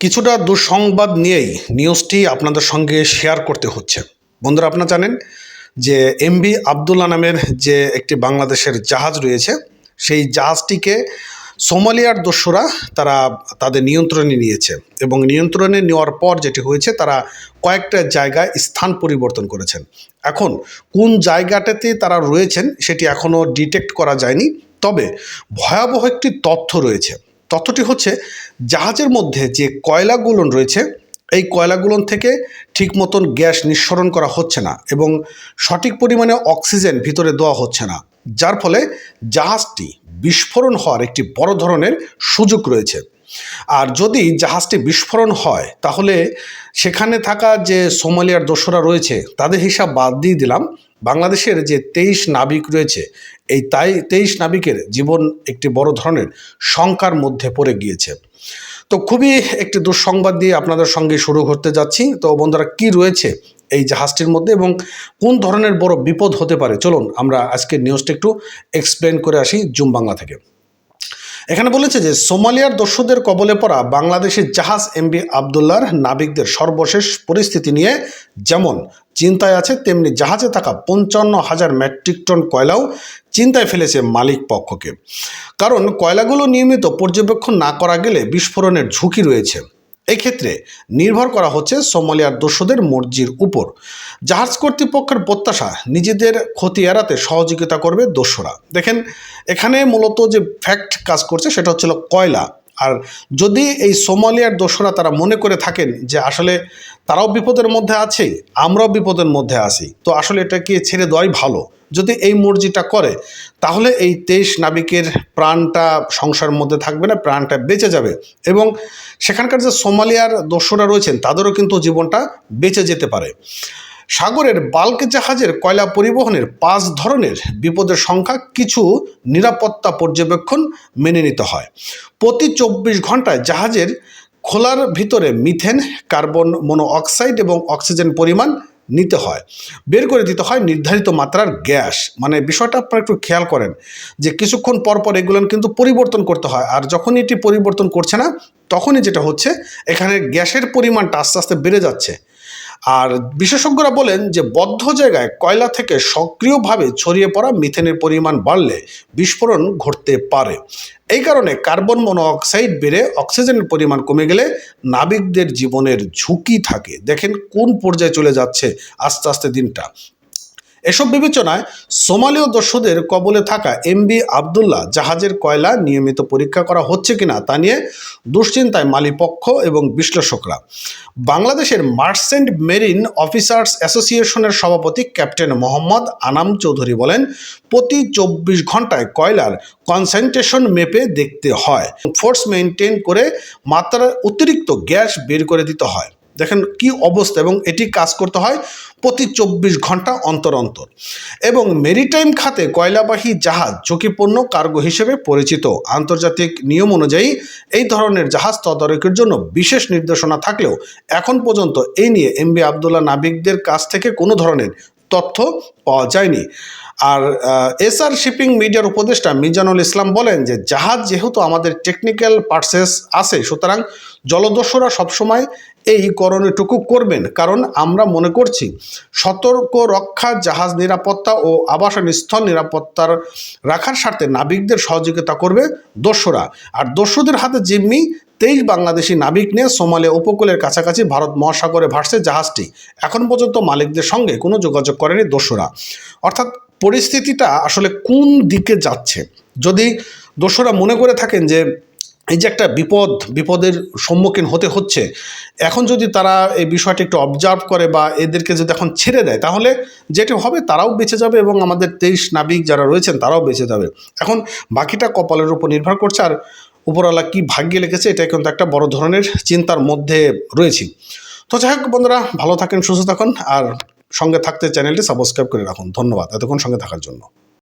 কিছুটা দুঃসংবাদ নিয়েই নিউজটি আপনাদের সঙ্গে শেয়ার করতে হচ্ছে। বন্ধুরা, আপনারা জানেন যে এমবি আবদুল্লা নামের যে একটি বাংলাদেশের জাহাজ রয়েছে, সেই জাহাজটিকে সোমালিয়ার দস্যুরা তারা তাদের নিয়ন্ত্রণে নিয়েছে এবং নিয়ন্ত্রণে নেওয়ার পর যেটি হয়েছে, তারা কয়েকটা জায়গায় স্থান পরিবর্তন করেছেন। এখন কোন জায়গাটাতে তারা রয়েছেন, সেটি এখনও ডিটেক্ট করা যায়নি, তবে ভয়াবহ একটি তথ্য রয়েছে। তথ্যটি হচ্ছে, জাহাজের মধ্যে যে কয়লাগুলো রয়েছে, এই কয়লাগুলোন থেকে ঠিক মতন গ্যাস নিঃসরণ করা হচ্ছে না এবং সঠিক পরিমাণে অক্সিজেন ভিতরে দেওয়া হচ্ছে না। যার ফলে জাহাজটি বিস্ফোরণ হওয়ার একটি বড় ধরনের সুযোগ রয়েছে। আর যদি জাহাজটি বিস্ফোরণ হয়, তাহলে সেখানে থাকা যে সোমালিয়ার দোসরা রয়েছে, তাদের হিসাব বাদ দিয়ে দিলাম। বাংলাদেশের যে তেইশ নাবিক রয়েছে, এই তাই, তেইশ নাবিকের জীবন একটি বড় ধরনের শঙ্কার মধ্যে পড়ে গিয়েছে। তো খুবই একটি দুঃসংবাদ দিয়ে আপনাদের সঙ্গে শুরু করতে যাচ্ছি। তো বন্ধুরা, কি রয়েছে এই জাহাজটির মধ্যে এবং কোন ধরনের বড় বিপদ হতে পারে? চলুন আমরা আজকের নিউজটা একটু এক্সপ্লেন করে আসি জুম বাংলা থেকে। এখানে বলেছে যে সোমালিয়ার দস্যুদের কবলে পড়া বাংলাদেশের জাহাজ এমবি আবদুল্লার নাবিকদের সর্বশেষ পরিস্থিতি নিয়ে যেমন চিন্তায় আছে, তেমনি জাহাজে থাকা পঞ্চান্ন হাজার মেট্রিক টন কয়লাও চিন্তায় ফেলেছে মালিক পক্ষকে। কারণ কয়লাগুলো নিয়মিত পর্যবেক্ষণ না করা গেলে বিস্ফোরণের ঝুঁকি রয়েছে। এই ক্ষেত্রে নির্ভর করা হচ্ছে সোমালিয়ার দস্যুদের মর্জির উপর। জাহাজ কর্তৃপক্ষের প্রত্যাশা, নিজেদের ক্ষতি এড়াতে সহযোগিতা করবে দস্যুরা। দেখেন, এখানে মূলত যে ফ্যাক্ট কাজ করছে সেটা হচ্ছিল কয়লা। আর যদি এই সোমালিয়ার দোষরা তারা মনে করে থাকেন যে আসলে তারাও বিপদের মধ্যে আছে, আমরাও বিপদের মধ্যে আছি, তো আসলে এটাকে ছেড়ে দেওয়াই ভালো? যদি এই মর্জিটা করে, তাহলে এই তেইশ নাবিকের প্রাণটা সংসার মধ্যে থাকবে না, প্রাণটা বেঁচে যাবে এবং সেখানকার যে সোমালিয়ার দস্যুরা রয়েছেন, তাদেরও কিন্তু জীবনটা বেঁচে যেতে পারে। সাগরের বাল্ক জাহাজের কয়লা পরিবহনের পাঁচ ধরনের বিপদের সংখ্যা কিছু নিরাপত্তা পর্যবেক্ষণ মেনে নিতে হয়। প্রতি চব্বিশ ঘন্টায় জাহাজের খোলার ভিতরে মিথেন, কার্বন মনোঅক্সাইড এবং অক্সিজেন পরিমাণ নিতে হয়। বের করে দিতে হয় নির্ধারিত মাত্রার গ্যাস। মানে বিষয়টা আপনারা একটু খেয়াল করেন যে কিছুক্ষণ পর পর এগুলো কিন্তু পরিবর্তন করতে হয়। আর যখন এটি পরিবর্তন করছে না, তখনই যেটা হচ্ছে, এখানে গ্যাসের পরিমাণটা আস্তে আস্তে বেড়ে যাচ্ছে। আর বিশেষজ্ঞরা বলেন যে বদ্ধ জায়গায় কয়লা থেকে সক্রিয়ভাবে ছড়িয়ে পড়া মিথেনের পরিমাণ বাড়লে বিস্ফোরণ ঘটতে পারে। এই কারণে কার্বন মনোঅক্সাইড বেড়ে অক্সিজেনের পরিমাণ কমে গেলে নাবিকদের জীবনের ঝুঁকি থাকে। দেখেন কোন পর্যায়ে চলে যাচ্ছে আস্তে আস্তে দিনটা। এসব বিবেচনায় সোমালীয় দস্যুদের কবলে থাকা এমবি আবদুল্লাহ জাহাজের কয়লা নিয়মিত পরীক্ষা করা হচ্ছে কিনা তা নিয়ে দুশ্চিন্তায় মালিপক্ষ এবং বিশ্লেষকরা। বাংলাদেশের মার্চেন্ট মেরিন অফিসার্স অ্যাসোসিয়েশনের সভাপতি ক্যাপ্টেন মোহাম্মদ আনাম চৌধুরী বলেন, প্রতি চব্বিশ ঘন্টায় কয়লার কনসেন্ট্রেশন মেপে দেখতে হয়। ফোর্স মেনটেন করে মাত্রার অতিরিক্ত গ্যাস বের করে দিতে হয়। দেখেন কি অবস্থা এবং এটি কাজ করতে হয় প্রতি চব্বিশ ঘণ্টা অন্তর অন্তর। এবং মেরিটাইম খাতে কয়লাবাহী জাহাজ ঝুঁকিপূর্ণ কার্গো হিসেবে পরিচিত। আন্তর্জাতিক নিয়ম অনুযায়ী এই ধরনের জাহাজ তদারকির জন্য বিশেষ নির্দেশনা থাকলেও এখন পর্যন্ত এই নিয়ে এম বি আবদুল্লাহ নাবিকদের কাছ থেকে কোনো ধরনের তথ্য পাওয়া যায়নি। আর এসআর শিপিং মিডিয়ার উপদেষ্টা মিজানুল ইসলাম বলেন যে, জাহাজ যেহেতু আমাদের টেকনিক্যাল পার্সেস আছে, সুতরাং জলদস্যুরা সবসময় এই করণীয়টুকু করবেন। কারণ আমরা মনে করছি, সতর্ক রক্ষা, জাহাজ নিরাপত্তা ও আবাসন স্থল নিরাপত্তার রাখার স্বার্থে নাবিকদের সহযোগিতা করবে দস্যুরা। আর দস্যুদের হাতে জিম্মি তেইশ বাংলাদেশি নাবিক নিয়ে সোমালিয়া উপকূলের কাছাকাছি ভারত মহাসাগরে ভাসছে জাহাজটি। এখন পর্যন্ত মালিকদের সঙ্গে কোনো যোগাযোগ করেনি দস্যুরা অর্থাৎ পরিস্থিতিটা আসলে কোন দিকে যাচ্ছে? যদি দস্যুরা মনে করে থাকেন যে এই যে একটা বিপদ, বিপদের সম্মুখীন হতে হচ্ছে, এখন যদি তারা এই বিষয়টি একটু অবজার্ভ করে বা এদেরকে যদি এখন ছেড়ে দেয়, তাহলে যেটি হবে তারাও বেঁচে যাবে এবং আমাদের তেইশ নাবিক যারা রয়েছেন তারাও বেঁচে যাবে। এখন বাকিটা কপালের উপর নির্ভর করছে। আর উপরওয়ালা কি ভাগ্যে লেগেছে এটা কিন্তু একটা বড় ধরনের চিন্তার মধ্যে রয়েছি। তো যাই হোক বন্ধুরা, ভালো থাকেন, সুস্থ থাকুন, আর সঙ্গে থাকতে চ্যানেলটি সাবস্ক্রাইব করে রাখুন। ধন্যবাদ, এতক্ষণ সঙ্গে থাকার জন্য।